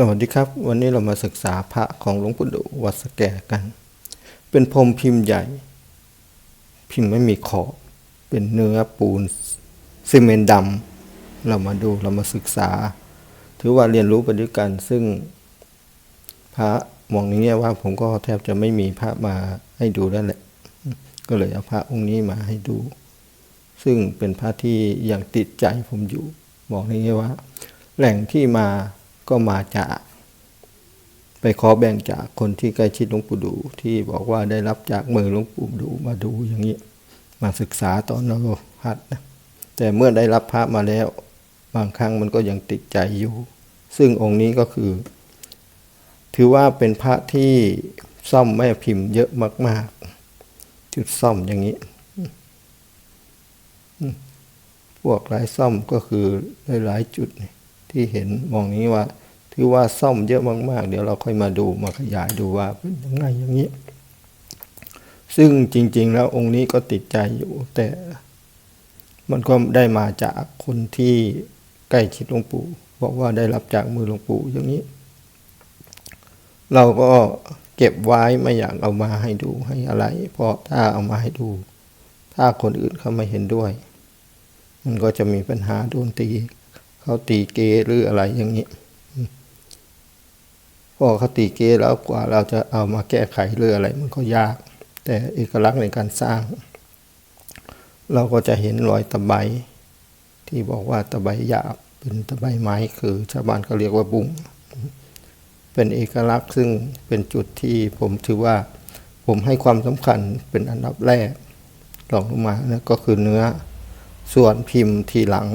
สวัสดีครับ วันนี้เรามาศึกษาพระของหลวงปู่ดูวัดสแก่กัน เป็นพรมพิมพ์ใหญ่ พิมพ์ไม่มีขอบเป็นเนื้อปูนซีเมนต์ดำเรามาดูเรามาศึกษา ถือว่าเรียนรู้ไปด้วยกัน ซึ่งพระมองอย่างเงี้ยว่าผมก็แทบจะไม่มีพระมาให้ดูแล้วแหละ ก็เลยเอาพระองค์นี้มาให้ดู ซึ่งเป็นพระที่ยังติดใจผมอยู่บอกอย่างเงี้ยว่า แหล่งที่มา ก็มาจาก ไปขอแบ่งจากคนที่ใกล้ชิดหลวงปู่ดู ที่บอกว่าได้รับจากมือหลวงปู่ดูมาดูอย่างนี้ มาศึกษาตอนเราหัดนะแต่เมื่อได้รับพระมาแล้ว บางครั้งมันก็ยังติดใจอยู่ ซึ่งองค์นี้ก็คือ ถือว่าเป็นพระที่ซ่อมแม่พิมพ์เยอะมาก ๆ จุดซ่อมอย่างนี้พวกหลายซ่อมก็คือหลายๆจุดนี่ ที่เห็นมองนี้ว่าถือว่าซ่อมเยอะมาก ๆ เดี๋ยวเราค่อยมาดูมาขยายดูว่าเป็นยังไงอย่างนี้ ซึ่งจริง ๆ แล้วองค์นี้ก็ติดใจอยู่ แต่มันก็ได้มาจากคนที่ใกล้ชิดหลวงปู่บอกว่าได้รับจากมือหลวงปู่อย่างนี้ เราก็เก็บไว้ไม่อยากเอามาให้ดูให้อะไร เพราะถ้าเอามาให้ดู ถ้าคนอื่นเขาไม่เห็นด้วย มันก็จะมีปัญหาโดนตี เขาตีเกหรืออะไรอย่างนี้พอเขาตีเกแล้วกว่าเราจะเอามาแก้ไขหรืออะไรมันก็ยาก แต่เอกลักษณ์ในการสร้าง เราก็จะเห็นรอยตะไบที่บอกว่าตะไบหยาบเป็นตะไบไม้คือชาวบ้านเขาเรียกว่าบุ้งเป็นเอกลักษณ์ซึ่งเป็นจุดที่ผมถือว่าผมให้ความสำคัญเป็นอันดับแรกรองลงมานะก็คือเนื้อส่วนพิมพ์ทีหลัง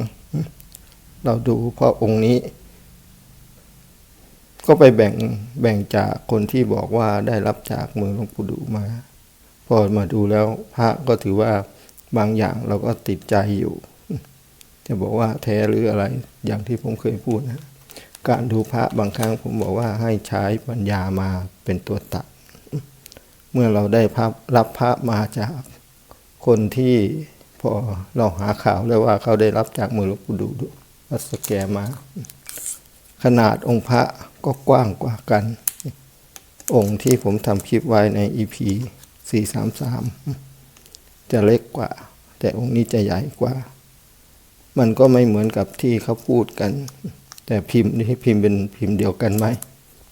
เราดูพระองค์นี้ ก็ไปแบ่งแบ่งจากคนที่บอกว่าได้รับจากมือหลวงปู่ดูมา พอมาดูแล้วพระก็ถือว่าบางอย่างเราก็ติดใจอยู่ จะบอกว่าแท้หรืออะไรอย่างที่ผมเคยพูดนะการดูพระบางครั้งผมบอกว่าให้ใช้ปัญญามาเป็นตัวตัด เมื่อเราได้พระรับพระมาจากคนที่พอเราหาข่าวแล้วว่าเขาได้รับจากมือหลวงปู่ดูวั วัดสแกมา ขนาดองค์พระก็กว้างกว่ากัน องค์ที่ผมทำคลิปไว้ใน EP 433 จะเล็กกว่า แต่องค์นี้จะใหญ่กว่า มันก็ไม่เหมือนกับที่เขาพูดกัน แต่พิมพ์นี่พิมพ์เป็นพิมพ์เดียวกันไหม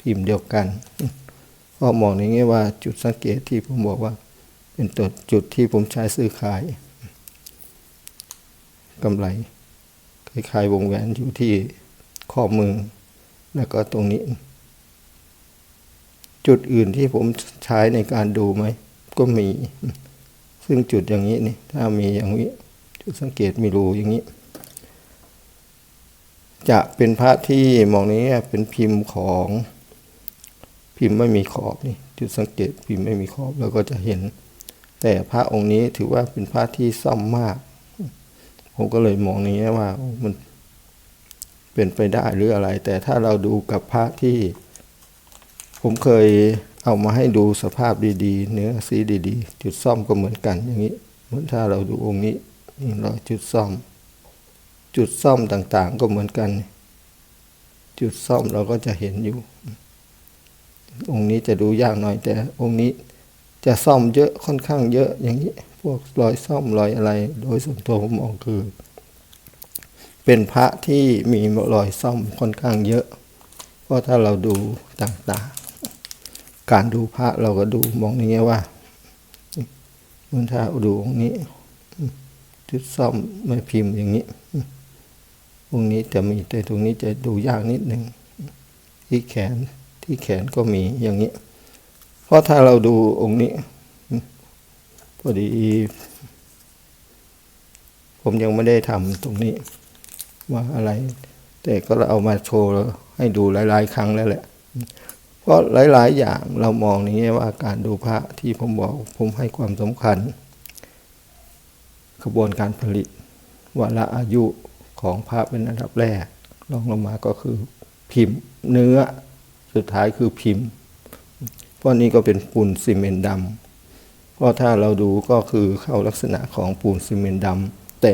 พิมพ์เดียวกันเพราะมองในแง่ว่าจุดสังเกตที่ผมบอกว่า เป็นตัวจุดที่ผมใช้ซื้อขายกำไร คล้ายๆวงแหวนอยู่ที่ข้อมือ แล้วก็ตรงนี้ จุดอื่นที่ผมใช้ในการดูไหม ก็มี ซึ่งจุดอย่างนี้นี่ ถ้ามีอย่างนี้ จุดสังเกตมีรูอย่างนี้ จะเป็นพระที่มองนี้เป็นพิมพ์ของพิมพ์ไม่มีขอบนี่ จุดสังเกตพิมพ์ไม่มีขอบเราก็จะเห็น แต่พระองค์นี้ถือว่าเป็นพระที่ซ่อมมาก ผมก็เลยมองนี้ว่ามันเป็นไปได้หรืออะไร แต่ถ้าเราดูกับพระที่ ผมเคยเอามาให้ดูสภาพดีๆ เนื้อสีดีๆ จุดซ่อมก็เหมือนกันอย่างนี้เหมือนถ้าเราดูองค์นี้นี่เรอยจุดซ่อม จุดซ่อมต่างๆก็เหมือนกัน จุดซ่อมเราก็จะเห็นอยู่ องค์นี้จะดูยากหน่อยแต่องค์นี้จะซ่อมเยอะค่อนข้างเยอะอย่างนี้ พวกรอยซ่อมรอยอะไร โดยส่วนตัวผมมองคือ เป็นพระที่มีรอยซ่อมค่อนข้างเยอะ เพราะถ้าเราดูต่างๆ การดูพระเราก็ดูมองอย่างเงี้ว่าเมื่อถ้าดูองนี้จุดซ่อมไม่พิมพ์อย่างนี้องนี้จะมีแต่ตรงนี้จะดูยากนิดหนึ่งที่แขนที่แขนก็มีอย่างนี้ เพราะถ้าเราดูองค์นี้ พอดี ผมยังไม่ได้ทำตรงนี้ ว่าอะไร แต่ก็เอามาโชว์ให้ดูหลาย ๆ ครั้งแล้วแหละ เพราะหลาย ๆ อย่างเรามองนี้ว่าการดูพระที่ผมบอก ผมให้ความสำคัญกระบวนการผลิตวาระอายุของพระเป็นอันดับแรกรองลงมาก็คือพิมพ์เนื้อสุดท้ายคือพิมพ์ เพราะนี้ก็เป็นปูนซีเมนต์ดำ เพราะถ้าเราดูก็คือเข้าลักษณะของปูนซีเมนต์ดำแต่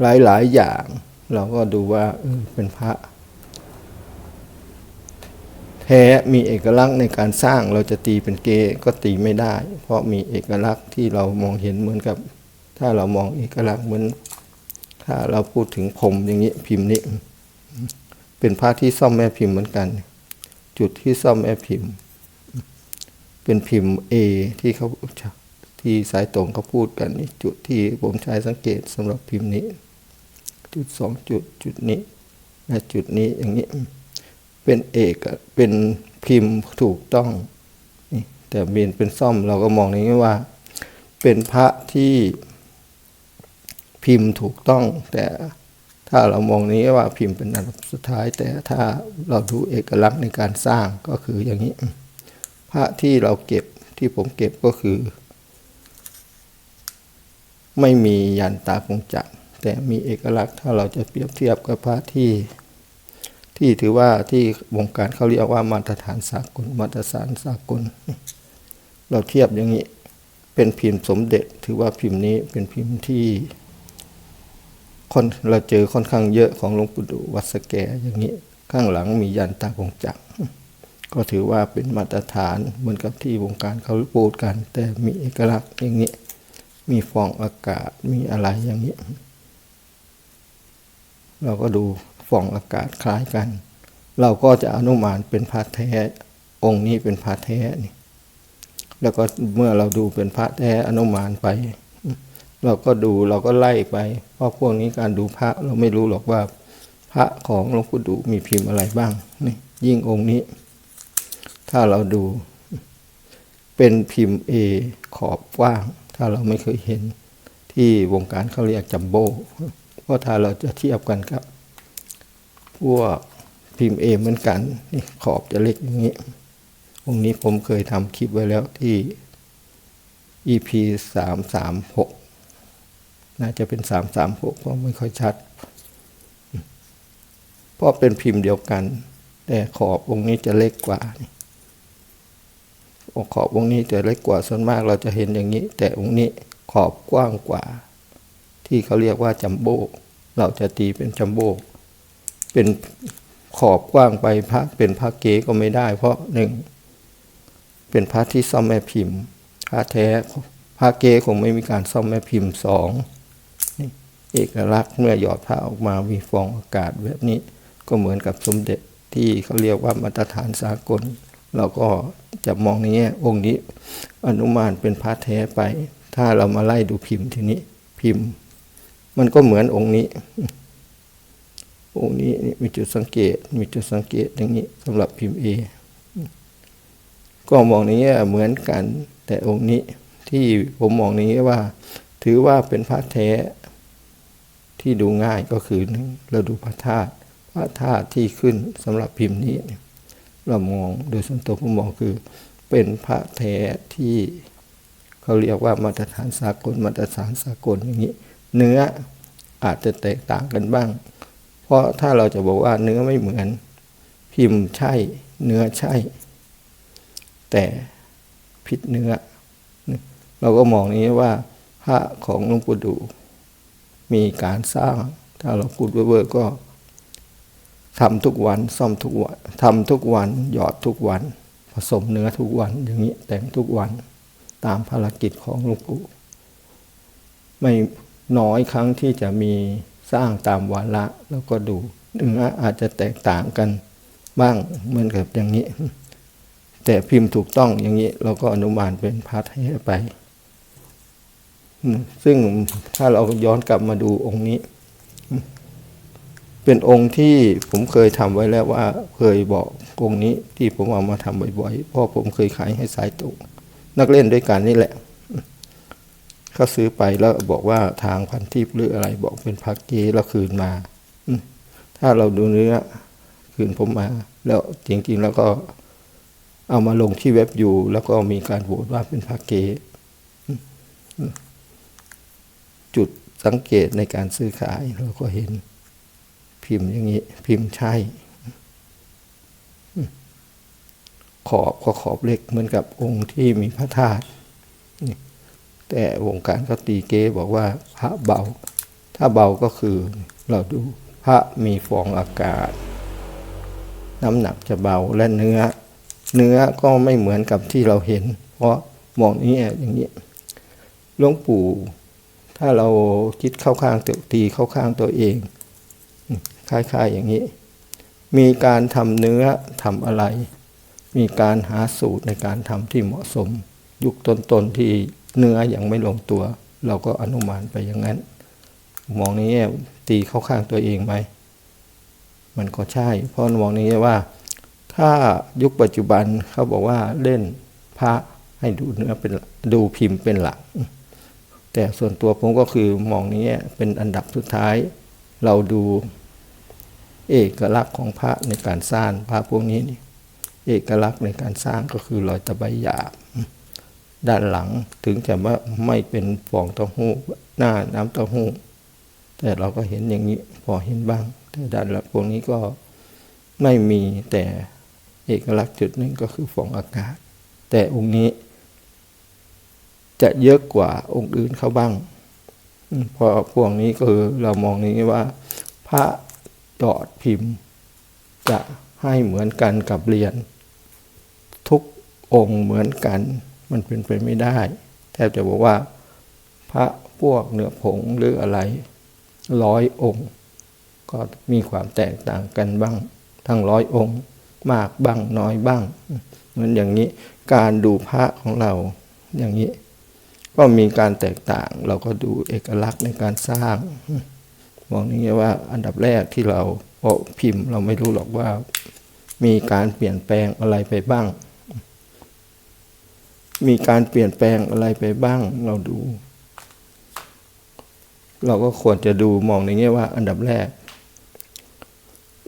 หลายๆอย่างเราก็ดูว่าเป็นพระท้มีเอกลักษณ์ในการสร้างเราจะตีเป็นเกก็ตีไม่ได้ เพราะมีเอกลักษณ์ที่เรามองเห็นเหมือนกับ ถ้าเรามองเอกลักษณ์เหมือน ถ้าเราพูดถึงผมอย่างนี้พิมพ์นี้ เป็นพระที่ซ่อมแม่พิมพ์เหมือนกัน จุดที่ซ่อมแม่พิมพ์ เป็นพิมพ์ A ที่เขาที่สายตรงเขาพูดกันนี่จุดที่ผมใช้สังเกตสำหรับพิมพ์นี้ จุดสองจุดจุดนี้และจุดนี้อย่างนี้ เป็นเอกเป็นพิมพ์ถูกต้องนี่แต่เบียนเป็นซ่อมเราก็มองอย่างนี้ว่า เป็นพระที่พิมพ์ถูกต้อง แต่ถ้าเรามองนี้ว่าพิมพ์เป็นอันดับสุดท้าย แต่ถ้าเราดูเอกลักษณ์ในการสร้างก็คืออย่างนี้ พระที่เราเก็บที่ผมเก็บก็คือ ไม่มียันตาคงจักรแต่มีเอกลักษณ์ถ้าเราจะเปรียบเทียบกับพระที่ ที่ถือว่าที่วงการเขาเรียกว่ามาตรฐานสากลมาตรฐานสากล เราเทียบอย่างนี้เป็นพิมพ์สมเด็จ ถือว่าพิมพ์นี้เป็นพิมพ์ที่คนเราเจอค่อนข้างเยอะของหลวงปู่ดูวัดสแกอย่างนี้ ข้างหลังมียันตาคงจักร ก็ถือว่าเป็นมาตรฐานเหมือนกับที่วงการเขาพูดกัน แต่มีเอกลักษณ์อย่างนี้ มีฟองอากาศมีอะไรอย่างนี้ เราก็ดูฟองอากาศคล้ายกัน เราก็จะอนุมานเป็นพระแท้ องค์นี้เป็นพระแท้นี่แล้วก็เมื่อเราดูเป็นพระแท้อนุมานไป เราก็ดูเราก็ไล่ไป เพราะพวกนี้การดูพระเราไม่รู้หรอกว่า พระของหลวงปู่ดูมีพิมพ์อะไรบ้างนี่ยิ่งองค์นี้ ถ้าเราดูเป็นพิมพ์เอขอบกว้าง ถ้าเราไม่เคยเห็นที่วงการเขาเรียกจัมโบ้เพราะถ้าเราจะเทียบกันครับ พวกพิมพ์เอเหมือนกันนี่ขอบจะเล็กอย่างนี้องนี้ผมเคยทำคลิปไว้แล้วที่ EP สามสามหกน่าจะเป็นสามสามหกเพราะไม่ค่อยชัด เพราะเป็นพิมพ์เดียวกัน แต่ขอบวงนี้จะเล็กกว่านี่ ขอบวงนี้จะเล็กกว่าส่วนมากเราจะเห็นอย่างนี้ แต่องค์นี้ขอบกว้างกว่า ที่เขาเรียกว่าจัมโบ้เราจะตีเป็นจัมโบ้เป็นขอบกว้างไปพระเป็นพระเก๋ก็ไม่ได้ เพราะหนึ่งเป็นพระที่ซ่อมแม่พิมพ์พระแท้พระเก๋คงไม่มีการซ่อมแม่พิมพ์สองเอกลักษณ์เมื่อหยอดพระออกมามีฟองอากาศแบบนี้ก็เหมือนกับสมเด็จที่เขาเรียกว่ามาตรฐานสากล เราก็จะมองนี้องค์นี้ อนุมานเป็นพระแท้ไป ถ้าเรามาไล่ดูพิมพ์ทีนี้พิมพ์ มันก็เหมือนองค์นี้ องค์นี้มีจุดสังเกต มีจุดสังเกตอย่างนี้สำหรับพิมพ์เอก็มองนี้เหมือนกัน แต่องค์นี้ที่ผมมองนี้ว่า ถือว่าเป็นพระแท้ที่ดูง่ายก็คือหนึ่งเราดูพระธาตุพระธาตุที่ขึ้นสำหรับพิมพ์นี้เเรามองโดยส่วนตัวผมมองคือ เป็นพระแท้ที่เขาเรียกว่ามาตรฐานสากลมาตรฐานสากลอย่างนี้ เนื้ออาจจะแตกต่างกันบ้าง เพราะถ้าเราจะบอกว่าเนื้อไม่เหมือน พิมพ์ใช่ เนื้อใช่ แต่พิษเนื้อ เราก็มองนี้ว่าพระของหลวงปู่ดู มีการสร้าง ถ้าเราพูดเวอร์ก็ ทำทุกวันซ่อมทุกวันทำทุกวันหยอดทุกวัน ผสมเนื้อทุกวันอย่างนี้แต่งทุกวันตามภารกิจของหลวงปู่ไม่น้อยครั้งที่จะมีสร้างตามวาระแล้วก็ดูเนื้ออาจจะแตกต่างกันบ้างเหมือนกับอย่างนี้ แต่พิมพ์ถูกต้องอย่างนี้ เราก็อนุมานเป็นพาร์ทให้ไป ซึ่งถ้าเราย้อนกลับมาดูองค์นี้ เป็นองค์ที่ผมเคยทำไว้แล้วว่าเคยบอกองค์นี้ที่ผมเอามาทำบ่อยๆเพราะผมเคยขายให้สายตรงนักเล่นด้วยกันนี่แหละเขาซื้อไปแล้วบอกว่าทางพันทิพย์หรืออะไรบอกเป็นพักเกแล้วคืนมาถ้าเราดูเนื้อคืนผมมา แล้วจริงๆแล้วก็เอามาลงที่เว็บอยู่ แล้วก็มีการโหวตว่าเป็นพักเกจุดสังเกตในการซื้อขายเราก็เห็น พิมพ์อย่างนี้ พิมพ์ใช่ ขอบก็ขอบเล็กเหมือนกับองค์ที่มีพระธาตุแต่วงการเขาตีเก้บอกว่าพระเบา ถ้าเบาก็คือเราดูพระมีฟองอากาศ น้ำหนักจะเบาและเนื้อ เนื้อก็ไม่เหมือนกับที่เราเห็น เพราะมองนี้อย่างนี้หลวงปู่ ถ้าเราคิดเข้าข้างตัวตีเข้าข้างตัวเอง คล้ายๆอย่างนี้ มีการทำเนื้อทำอะไร มีการหาสูตรในการทำที่เหมาะสม ยุคต้นๆที่เนื้ออยังไม่ลงตัว เราก็อนุมานไปอย่างนั้น มองนี้ตีเข้าข้างตัวเองไหมมันก็ใช่ เพราะมองนี้ว่า ถ้ายุคปัจจุบันเขาบอกว่าเล่นพระให้ดูเนื้อเป็นดูพิมพ์เป็นหลัก แต่ส่วนตัวผมก็คือมองนี้เป็นอันดับสุดท้าย เราดู เอกลักษณ์ของพระในการสร้างพระพวกนี้นี่เอกลักษณ์ในการสร้างก็คือรอยตะไบหยาบด้านหลังถึงจะว่าไม่เป็นฟองเต้าหู้หน้าน้ำเต้าหู้ แต่เราก็เห็นอย่างนี้พอเห็นบ้าง แต่ด้านหลังพวกนี้ก็ไม่มีแต่เอกลักษณ์จุดหนึ่งก็คือฟองอากาศ แต่องค์นี้ จะเยอะกว่าองค์อื่นเขาบ้างเพราะพวกนี้ก็คือเรามองนี้ว่า พระ ยอดพิมพ์ จะให้เหมือนกันกับเหรียญทุกองค์เหมือนกัน มันเป็นไปไม่ได้ แทบจะบอกว่า พระพวกเนื้อผงหรืออะไรร้อยองค์ ก็มีความแตกต่างกันบ้าง ทั้งร้อยองค์ มากบ้างน้อยบ้างเหมือนอย่างนี้การดูพระของเราอย่างนี้ ก็มีการแตกต่างเราก็ดูเอกลักษณ์ในการสร้าง มองอย่างนี้ว่าอันดับแรกที่เราเพราะพิมพ์เราไม่รู้หรอกว่า มีการเปลี่ยนแปลงอะไรไปบ้าง มีการเปลี่ยนแปลงอะไรไปบ้าง เราดู เราก็ควรจะดูมองในแง่ว่า อันดับแรก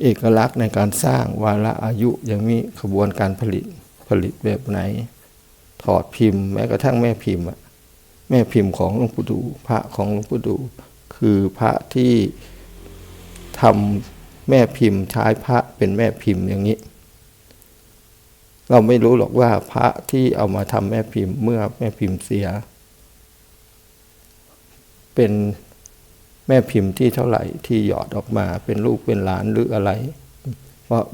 เอกลักษณ์ในการสร้างวาระอายุยังมีขบวนการผลิตผลิตแบบไหน ถอดพิมพ์ แม้กระทั่งแม่พิมพ์อะแม่พิมพ์ของหลวงปู่ดู พระของหลวงปู่ดู คือพระที่ทำแม่พิมพ์ใช้พระเป็นแม่พิมพ์อย่างนี้ เราไม่รู้หรอกว่าพระที่เอามาทำแม่พิมพ์เมื่อแม่พิมพ์เสีย เป็นแม่พิมพ์ที่เท่าไหร่ที่หยอดออกมาเป็นลูกเป็นหลานหรืออะไร เพราะ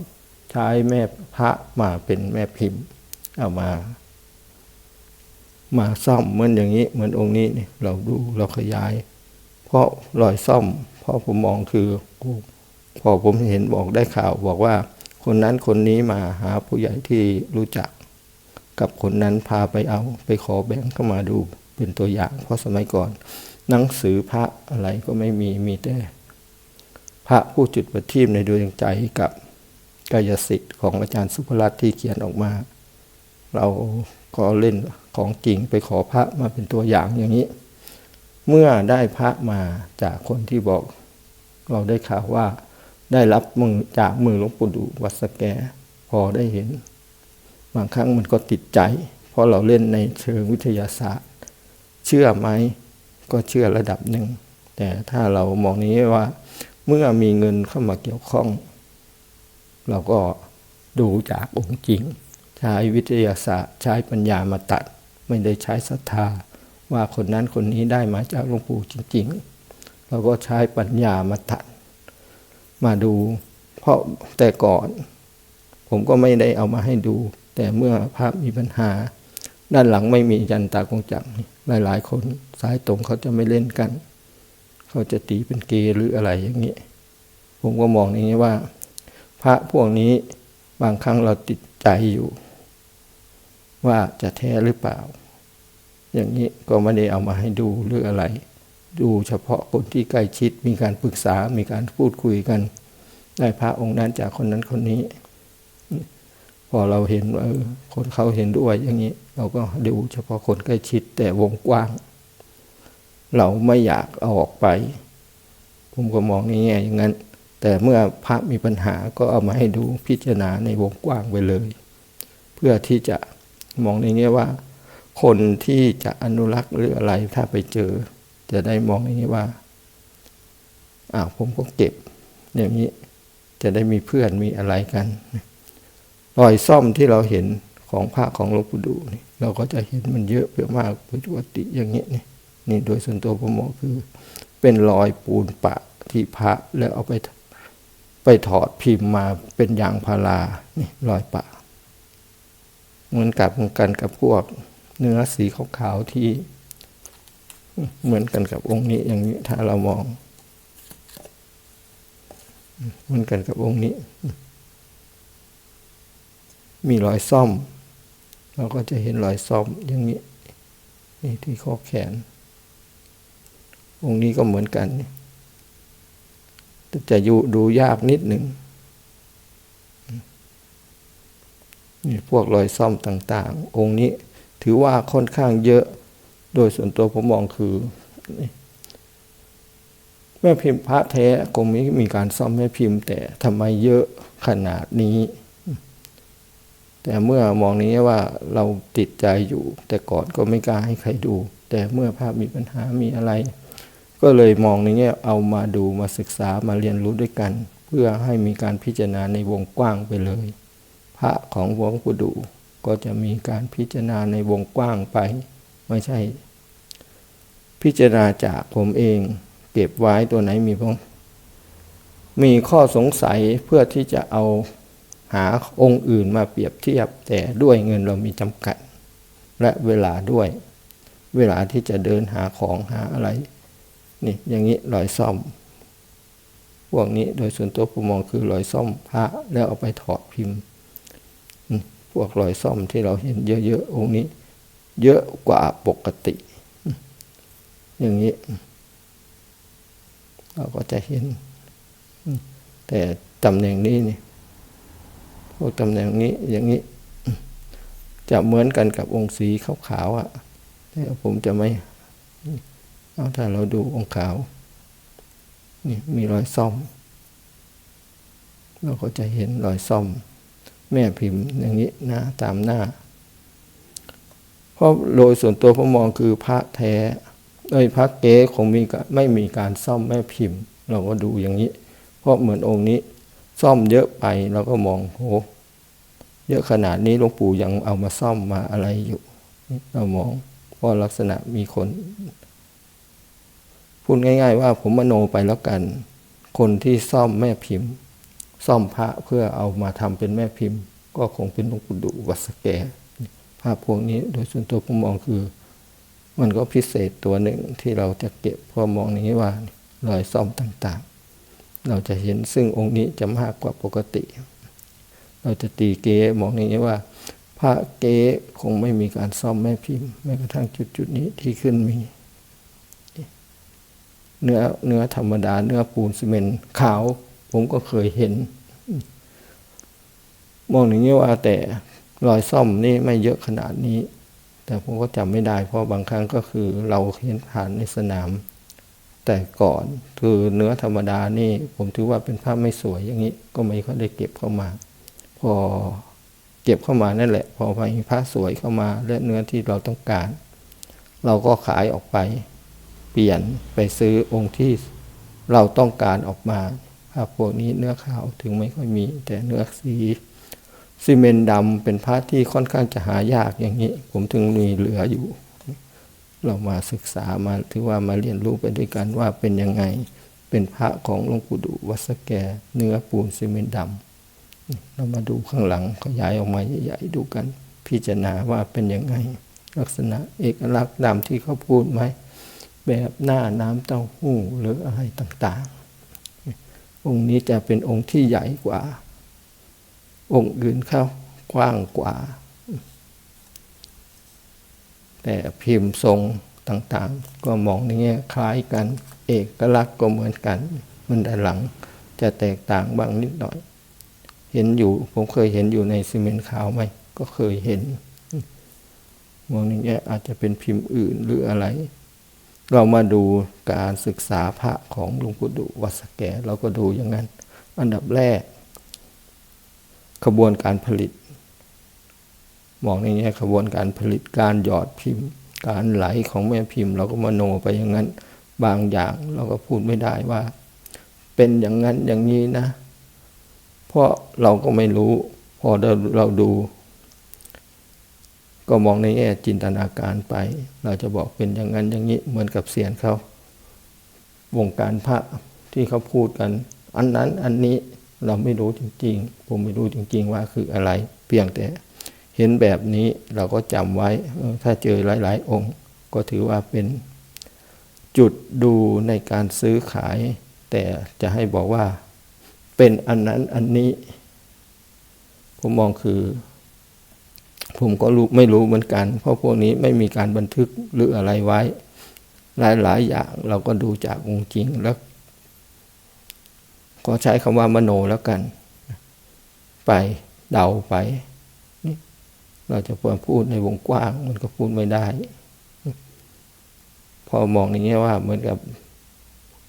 ใช้แม่พระมาเป็นแม่พิมพ์ เอามา มาซ่อมเหมือนอย่างนี้เหมือนองค์นี้เนี่ยเราดูเราขยาย เพราะรอยซ่อม เพราะผมมองคือพอผมเห็นบอกได้ข่าวบอกว่า คนนั้นคนนี้มาหาผู้ใหญ่ที่รู้จัก กับคนนั้นพาไปเอาไปขอแบงค์เข้ามาดูเป็นตัวอย่าง เพราะสมัยก่อน หนังสือพระอะไรก็ไม่มีมีแต่ พระผู้จุดประทีปในดวงใจกับกายสิทธิ์ของอาจารย์สุภรัตน์ที่เขียนออกมา เราก็เล่นของจริงไปขอพระมาเป็นตัวอย่างอย่างนี้ เมื่อได้พระมาจากคนที่บอก เราได้ข่าวว่า ได้รับมือจากมือหลวงปู่ดูวัดสแก พอได้เห็น บางครั้งมันก็ติดใจ เพราะเราเล่นในเชิงวิทยาศาสตร์ เชื่อไหมก็เชื่อระดับหนึ่ง แต่ถ้าเรามองนี้ว่า เมื่อมีเงินเข้ามาเกี่ยวข้อง เราก็ดูจากองค์จริง ใช้วิทยาศาสตร์ ใช้ปัญญามาตัด ไม่ได้ใช้ศรัทธา ว่าคนนั้นคนนี้ได้มาจากหลวงปู่จริง ๆ เราก็ใช้ปัญญามาตัดมาดู เพราะแต่ก่อน ผมก็ไม่ได้เอามาให้ดู แต่เมื่อภาพมีปัญหา ด้านหลังไม่มียันตากงจักหลายๆ คนสายตรงเขาจะไม่เล่นกัน เขาจะตีเป็นเกย์หรืออะไรอย่างนี้ผมก็มองอย่างนี้ว่า พระพวกนี้บางครั้งเราติดใจอยู่ ว่าจะแท้หรือเปล่า อย่างนี้ก็ไม่ได้เอามาให้ดูหรืออะไร ดูเฉพาะคนที่ใกล้ชิดมีการปรึกษา มีการพูดคุยกัน ได้พระองค์นั้นจากคนนั้นคนนี้ พอเราเห็นว่าคนเขาเห็นด้วยอย่างนี้ เราก็ดูเฉพาะคนใกล้ชิดแต่วงกว้าง เราไม่อยากเอาออกไป ผมก็มองในแง่อย่างนั้น แต่เมื่อพระมีปัญหาก็เอามาให้ดูพิจารณาในวงกว้างไปเลย เพื่อที่จะมองในแง่ว่า คนที่จะอนุรักษ์หรืออะไรถ้าไปเจอ จะได้มองในแง่ว่าอ้าวผมก็เก็บ อย่างนี้จะได้มีเพื่อนมีอะไรกันรอยซ่อมที่เราเห็นของพระของหลวงปู่ดูนี่เราก็จะเห็นมันเยอะเยอะมากปกติอย่างนี้นี่นี่โดยส่วนตัวผมมองคือ เป็นรอยปูนปะที่พระแล้วเอาไปไปถอดพิมพ์มาเป็นยางพารานี่รอยปะเหมือนกับเหมือนกันกับพวก เนื้อสีขาวๆที่เหมือนกันกับองค์นี้อย่างนี้ถ้าเรามองเหมือนกันกับองค์นี้ มีรอยซ่อม เราก็จะเห็นรอยซ่อมอย่างนี้ นี่ที่ข้อแขน องค์นี้ก็เหมือนกันจะอยู่ดูยากนิดหนึ่งนี่พวกรอยซ่อมต่าง ๆ องค์นี้ ถือว่าค่อนข้างเยอะ โดยส่วนตัวผมมองคือ แม่พิมพ์พระแท้คงไม่มีการซ่อมแม่พิมพ์แต่ทำไมเยอะขนาดนี้ แต่เมื่อมองนี้ว่าเราติดใจอยู่ แต่ก่อนก็ไม่กล้าให้ใครดู แต่เมื่อภาพมีปัญหามีอะไร ก็เลยมองในแง่เอามาดูมาศึกษามาเรียนรู้ด้วยกัน เพื่อให้มีการพิจารณาในวงกว้างไปเลย พระของหลวงปู่ดู ก็จะมีการพิจารณาในวงกว้างไป ไม่ใช่ พิจารณาจากผมเอง เก็บไว้ตัวไหนมีพ้องมีข้อสงสัยเพื่อที่จะเอาหาองค์อื่นมาเปรียบเทียบ แต่ด้วยเงินเรามีจำกัด และเวลาด้วย เวลาที่จะเดินหาของหาอะไร นี่อย่างนี้รอยซ่อม พวกนี้โดยส่วนตัวผมมองคือรอยซ่อมพระแล้วเอาไปถอดพิมพ์ วกรอยซ่อมที่เราเห็นเยอะๆองค์นี้ เยอะกว่าปกติ อย่างนี้ เราก็จะเห็น แต่ตำแหน่งนี้นี่พวกตำแหน่งนี้อย่างนี้ จะเหมือนกันกับองค์สีขาวๆอะแต่ผมจะไม่เอาถ้าเราดูองค์ขาวนี่มีรอยซ่อม เราก็จะเห็นรอยซ่อม แม่พิมพ์อย่างนี้น้าตามหน้า เพราะโดยส่วนตัวผมมองคือพระแท้เอ้ยพระเก๋คงมีไม่มีการซ่อมแม่พิมพ์ เราก็ดูอย่างนี้ เพราะเหมือนองค์นี้ ซ่อมเยอะไปเราก็มองโหเยอะขนาดนี้หลวงปู่ยังเอามาซ่อมมาอะไรอยู่ เรามองเพราะลักษณะมีคน พูดง่าย ๆ ว่าผมมโนไปแล้วกัน คนที่ซ่อมแม่พิมพ์ ซ่อมพระเพื่อเอามาทำเป็นแม่พิมพ์ ก็คงเป็นหลวงปู่ดุวัดสแกภาพพวกนี้โดยส่วนตัวผมมองคือ มันก็พิเศษตัวหนึ่งที่เราจะเก็บเพราะมองนี้ว่ารอยซ่อมต่างๆ เราจะเห็นซึ่งองค์นี้จะมากกว่าปกติ เราจะตีเก๋มองอย่างนี้ว่า พระเก๋คงไม่มีการซ่อมแม่พิมพ์แม้กระทั่งจุดๆนี้ที่ขึ้นมีเนื้อเนื้อธรรมดาเนื้อปูนซีเมนต์ขาว ผมก็เคยเห็น มองอย่างนี้ว่าแต่รอยซ่อมนี่ไม่เยอะขนาดนี้ แต่ผมก็จำไม่ได้ เพราะบางครั้งก็คือเราเห็นผ่านในสนาม แต่ก่อนคือเนื้อธรรมดานี่ ผมถือว่าเป็นภาพไม่สวยอย่างนี้ ก็ไม่ค่อยได้เก็บเข้ามา พอเก็บเข้ามานั่นแหละ พอมีพระสวยเข้ามาและเนื้อที่เราต้องการ เราก็ขายออกไป เปลี่ยนไปซื้อองค์ที่เราต้องการออกมาาพวกนี้เนื้อขาวถึงไม่ค่อยมี แต่เนื้อสีซีเมนต์ดำเป็นพระที่ค่อนข้างจะหายากอย่างนี้ ผมถึงมีเหลืออยู่ เรามาศึกษามาถือว่ามาเรียนรู้ไปด้วยกันว่าเป็นยังไงเป็นพระของหลวงปู่ดูวัสแกเนื้อปูนซีเมนต์ดำเรามาดูข้างหลังขยายออกมาใหญ่ๆดูกัน พิจารณาว่าเป็นยังไง ลักษณะเอกลักษณ์ดำที่เขาพูดไหมแบบหน้าน้ำเต้าหู้หรืออะไรต่างๆ องค์นี้จะเป็นองค์ที่ใหญ่กว่า องค์อื่นเขากว้างกว่า แต่พิมพ์ทรงต่างๆ ก็มองในแง่คล้ายกัน เอกลักษณ์ก็เหมือนกัน มันด้านหลังจะแตกต่างบ้างนิดหน่อย เห็นอยู่ผมเคยเห็นอยู่ในซีเมนต์ขาวไหมก็เคยเห็นมองในแง่อาจจะเป็นพิมพ์อื่นหรืออะไร เรามาดูการศึกษาพระของหลวงปู่ดูวัดสแกเราก็ดูอย่างนั้น อันดับแรก ขบวนการผลิต มองในแง่ขบวนการผลิตการหยอดพิมพ์ การไหลของแม่พิมพ์ เราก็มาโนไปอย่างนั้น บางอย่างเราก็พูดไม่ได้ว่า เป็นอย่างนั้นอย่างนี้นะ เพราะเราก็ไม่รู้ พอเราเราดู ก็มองในแง่จินตนาการไป เราจะบอกเป็นอย่างนั้นอย่างนี้เหมือนกับเสียนเขาวงการพระที่เขาพูดกัน อันนั้นอันนี้เราไม่รู้จริง ๆ ผมไม่รู้จริง ๆ ว่าคืออะไร เพียงแต่เห็นแบบนี้เราก็จำไว้ถ้าเจอหลาย ๆ องค์ ก็ถือว่าเป็นจุดดูในการซื้อขาย แต่จะให้บอกว่าเป็นอันนั้นอันนี้ ผมมองคือ ผมก็รู้ไม่รู้เหมือนกัน เพราะพวกนี้ไม่มีการบันทึกหรืออะไรไว้ หลายๆอย่างเราก็ดูจากองค์จริงแล้ว ก็ใช้คำว่ามโนแล้วกัน ไปเดาไป เราจะพูดในวงกว้างมันก็พูดไม่ได้ พอมองอย่างนี้ว่าเหมือนกับ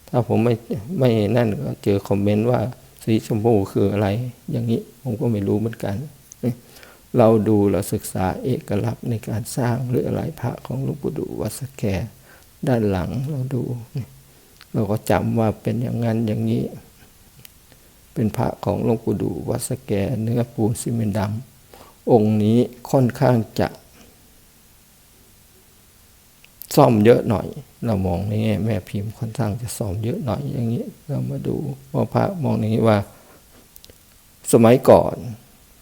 ถ้าผมไม่ไม่นั่นก็เจอคอมเมนต์ว่าสีชมพูคืออะไร อย่างนี้ผมก็ไม่รู้เหมือนกัน เราดูเราศึกษาเอกลักษณ์ในการสร้างหรืออะไรพระของหลวงปู่ดูวัดสแกด้านหลังเราดู เราก็จำว่าเป็นอย่างนั้นอย่างนี้ เป็นพระของหลวงปู่ดูวัดสแกเนื้อปูนซีเมนต์ดำองค์นี้ค่อนข้างจะ ซ่อมเยอะหน่อย เรามองในแง่แม่พิมพ์ค่อนข้างจะซ่อมเยอะหน่อยอย่างนี้ เรามาดูว่าพระมองอย่างนี้ว่า สมัยก่อน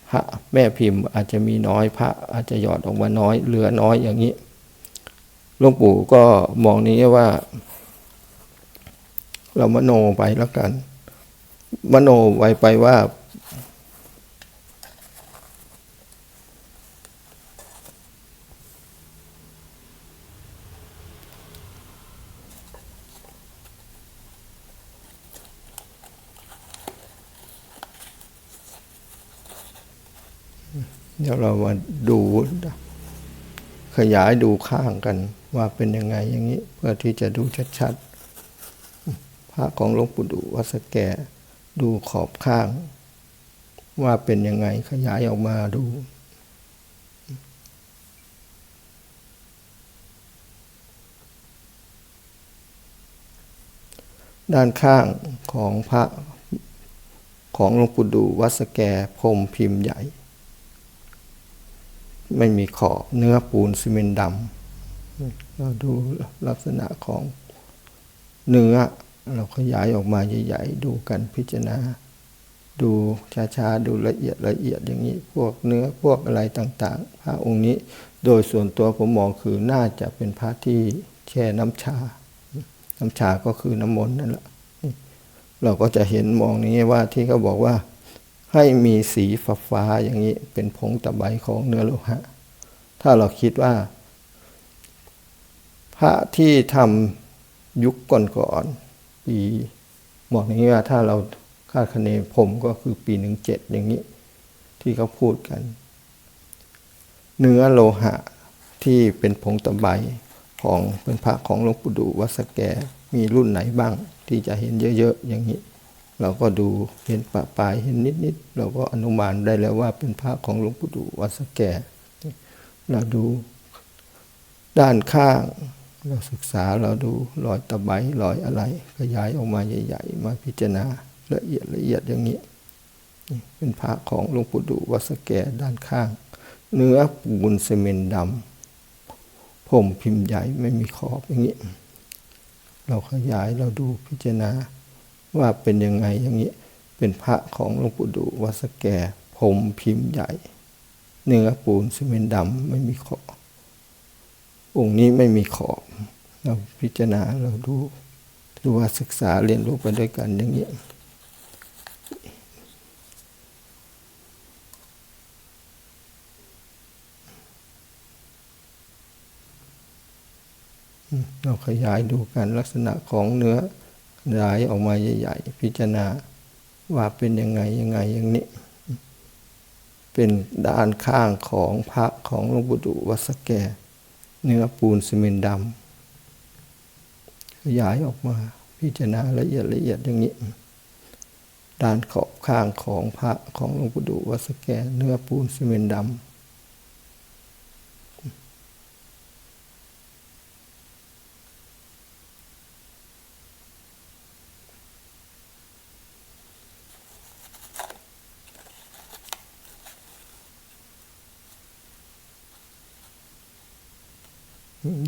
พระแม่พิมพ์อาจจะมีน้อยพระอาจจะหยอดออกมาน้อยเหลือน้อยอย่างนี้หลวงปู่ก็มองนี้ว่า เรามโนไปแล้วกัน มโนไว้ไปว่า เดี๋ยวเรามาดูขยายดูข้างกันว่าเป็นยังไงอย่างนี้ เพื่อที่จะดูชัดๆพระของหลวงปู่ดูวัดสแกดูขอบข้าง ว่าเป็นยังไงขยายออกมาดูด้านข้างของพระของหลวงปู่ดูวัดสแกพรมพิมพ์ใหญ่ ไม่มีขอบเนื้อปูนซีเมนต์ดำเราดูลักษณะของเนื้อเราขยายออกมาใหญ่ๆ ดูกันพิจารณา ดูช้าๆ ดูละเอียดละเอียดอย่างนี้ พวกเนื้อพวกอะไรต่างๆ พระองค์นี้โดยส่วนตัวผมมองคือน่าจะเป็นพระที่แช่น้ำชา น้ำชาก็คือน้ำมนต์นั่นแหละเราก็จะเห็นมองนี้ว่าที่เขาบอกว่า ให้มีสีฟ้าฟ้าอย่างนี้เป็นผงตะไบของเนื้อโลหะ ถ้าเราคิดว่า พระที่ทำยุคก่อนๆปีบอกอย่างนี้ว่าถ้าเราคาดคะเนผมก็คือปีหนึ่งเจ็ดอย่างนี้ ที่เขาพูดกัน เนื้อโลหะที่เป็นผงตะไบของเป็นพระของหลวงปู่ดูวัดสแกมีรุ่นไหนบ้างที่จะเห็นเยอะๆอย่างนี้ เราก็ดูเห็นปะปลายเห็นนิดๆเราก็อนุมานได้แล้วว่าเป็นพระของหลวงปู่ดูวัดสแกเราดูด้านข้าง เราศึกษาเราดูรอยตะไบรอยอะไร ขยายออกมาใหญ่ ๆ มาพิจารณาละเอียดละเอียดอย่างนี้ เป็นพระของหลวงปู่ดูวัดสแกด้านข้าง เนื้อปูนซีเมนต์ดำผมพิมพ์ใหญ่ไม่มีขอบอย่างนี้ เราขยายเราดูพิจารณา ว่าเป็นยังไงอย่างนี้ เป็นพระของหลวงปู่ดูวัสแก่ผมพิมพ์ใหญ่ เนื้อปูนซีเมนต์ดำไม่มีขอบองค์นี้ไม่มีขอบเราพิจารณาเราดูดูว่าศึกษาเรียนรู้ไปด้วยกันอย่างนี้เราขยายดูกันลักษณะของเนื้อ ขยายออกมาใหญ่ ๆ พิจารณาว่าเป็นยังไงยังไงอย่างนี้ เป็นด้านข้างของพระของหลวงปู่ดูวัดสแก เนื้อปูนซีเมนต์ดำขยายออกมาพิจารณาละเอียดละเอียดอย่างนี้ ด้านขอบข้างของพระของหลวงปู่ดูวัดสแก เนื้อปูนซีเมนต์ดำ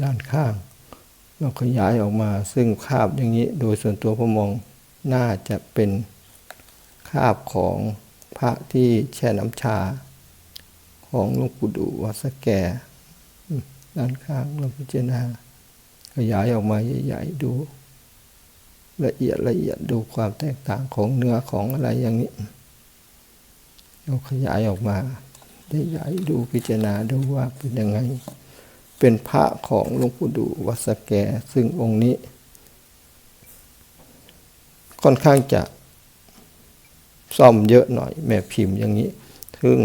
ด้าน ข้างเราขยายออกมา ซึ่งคาบอย่างนี้ โดยส่วนตัวผมมองน่าจะเป็นคาบของพระที่แช่น้ำชา ของหลวงปู่ดูวัดสแกอืมด้านข้างเราพิจารณาขยายออกมาใหญ่ๆดู ละเอียดละเอียดดูความแตกต่างของเนื้อของอะไรอย่างนี้เราขยายออกมาใหญ่ๆดูพิจารณาดูว่าเป็นยังไง เป็นพระของหลวงปู่ดูวัดสแก ซึ่งองค์นี้ ค่อนข้างจะซ่อมเยอะหน่อย แม่พิมพ์อย่างนี้ซึ่ง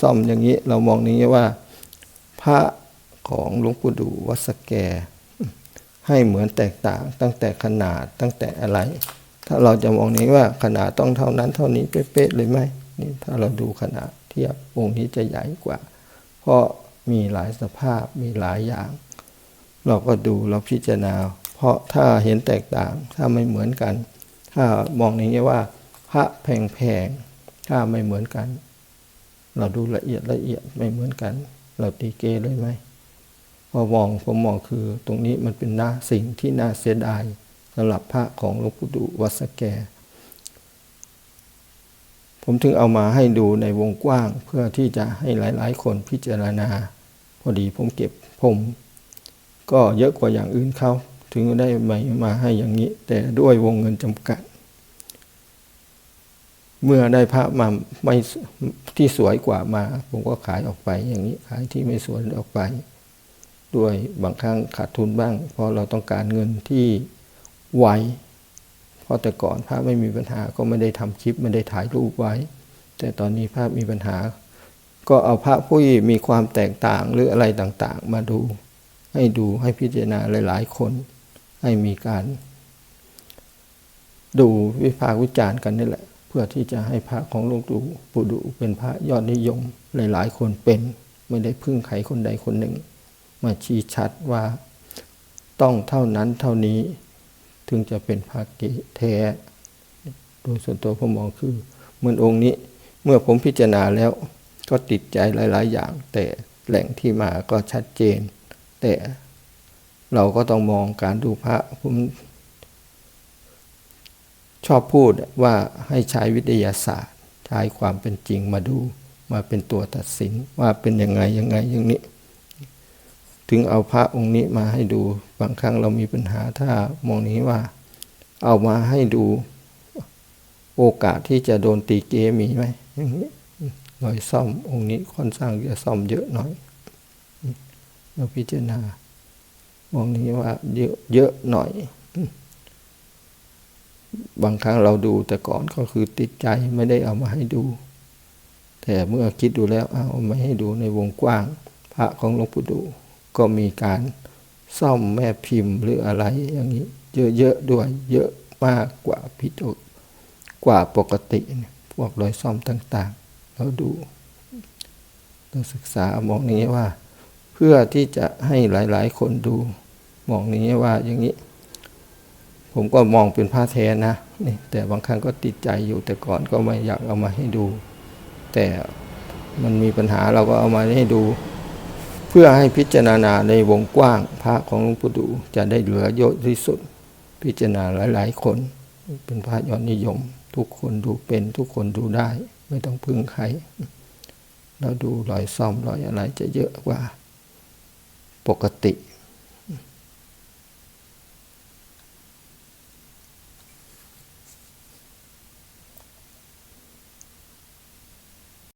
ซ่อมอย่างนี้ เรามองนี้ว่า พระของหลวงปู่ดูวัดสแก ให้เหมือนแตกต่างตั้งแต่ขนาดตั้งแต่อะไร ถ้าเราจะมองนี้ว่าขนาดต้องเท่านั้นเท่านี้เป๊ะๆเลยไหมนี่ถ้าเราดูขนาดเทียบองค์นี้จะใหญ่กว่า เพราะ มีหลายสภาพมีหลายอย่าง เราก็ดูเราพิจารณา เพราะถ้าเห็นแตกต่าง ถ้าไม่เหมือนกัน ถ้ามองอย่างนี้ว่า พระแพงๆถ้าไม่เหมือนกัน เราดูละเอียดละเอียดไม่เหมือนกัน เราตีเกเลยไหมพอมองผมมองคือตรงนี้มันเป็นหน้าสิ่งที่น่าเสียดายสำหรับพระของหลวงปู่ดูวัดสแก ผมถึงเอามาให้ดูในวงกว้างเพื่อที่จะให้หลาย ๆ คนพิจารณา พอดีผมเก็บผม ก็เยอะกว่าอย่างอื่นเขาถึงได้มามาให้อย่างนี้ แต่ด้วยวงเงินจำกัด เมื่อได้พระมาไม่ที่สวยกว่ามา ผมก็ขายออกไปอย่างนี้ขายที่ไม่สวยออกไป ด้วยบางครั้งขาดทุนบ้าง เพราะเราต้องการเงินที่ไว ราะแต่ก่อนพระไม่มีปัญหาก็ไม่ได้ทำคลิปไม่ได้ถ่ายรูปไว้ แต่ตอนนี้พระมีปัญหา ก็เอาพระผู้มีความแตกต่างหรืออะไรต่างๆ มาดู ให้ดูให้พิจารณาหลาย ๆ คน ให้มีการดูวิพากษ์วิจารณ์กันนี่แหละ เพื่อที่จะให้พระของหลวงปู่ปู่ดูเป็นพระยอดนิยมหลาย ๆ คนเป็น ไม่ได้พึ่งใครคนใดคนหนึ่ง มาชี้ชัดว่าต้องเท่านั้นเท่านี้ ถึงจะเป็นพระเกแท้ โดยส่วนตัวผมมองคือเหมือนองค์นี้เมื่อผมพิจารณาแล้วก็ติดใจหลาย ๆ อย่าง แต่แหล่งที่มาก็ชัดเจน แต่เราก็ต้องมองการดูพระผมชอบพูดว่าให้ใช้วิทยาศาสตร์ ใช้ความเป็นจริงมาดูมาเป็นตัวตัดสินว่าเป็นยังไงยังไงอย่างนี้ ถึงเอาพระองค์นี้มาให้ดู บางครั้งเรามีปัญหาถ้ามองนี้ว่า เอามาให้ดูโอกาสที่จะโดนตีเกมีไหมอย่างนี้หน่อยซ่อมองค์นี้ค่อนข้างจะซ่อมเยอะหน่อย เราพิจารณามองนี้ว่าเยอะเยอะหน่อย บางครั้งเราดูแต่ก่อนก็คือติดใจไม่ได้เอามาให้ดู แต่เมื่อคิดดูแล้วเอามาให้ดูในวงกว้าง พระของหลวงปู่ดู ก็มีการ ซ่อมแม่พิมพ์หรืออะไรอย่างนี้ เยอะๆด้วย เยอะมากกว่าพิจกว่าปกติเนี่ยพวกรอยซ่อมต่างๆ เราดูเราศึกษามองนี้ว่า เพื่อที่จะให้หลายๆ คนดู มองนี้ว่าอย่างนี้ ผมก็มองเป็นผ้าแท้นะนี่แต่บางครั้งก็ติดใจอยู่แต่ก่อนก็ไม่อยากเอามาให้ดู แต่มันมีปัญหาเราก็เอามาให้ดู เพื่อให้พิจารณาในวงกว้างพระของหลวงปู่ดูจะได้เหลือเยอะที่สุด พิจารณาหลาย ๆ คน เป็นพระยอดนิยม ทุกคนดูเป็นทุกคนดูได้ ไม่ต้องพึ่งใครเราดูรอยซ่อมรอยอะไรจะเยอะกว่า ปกติ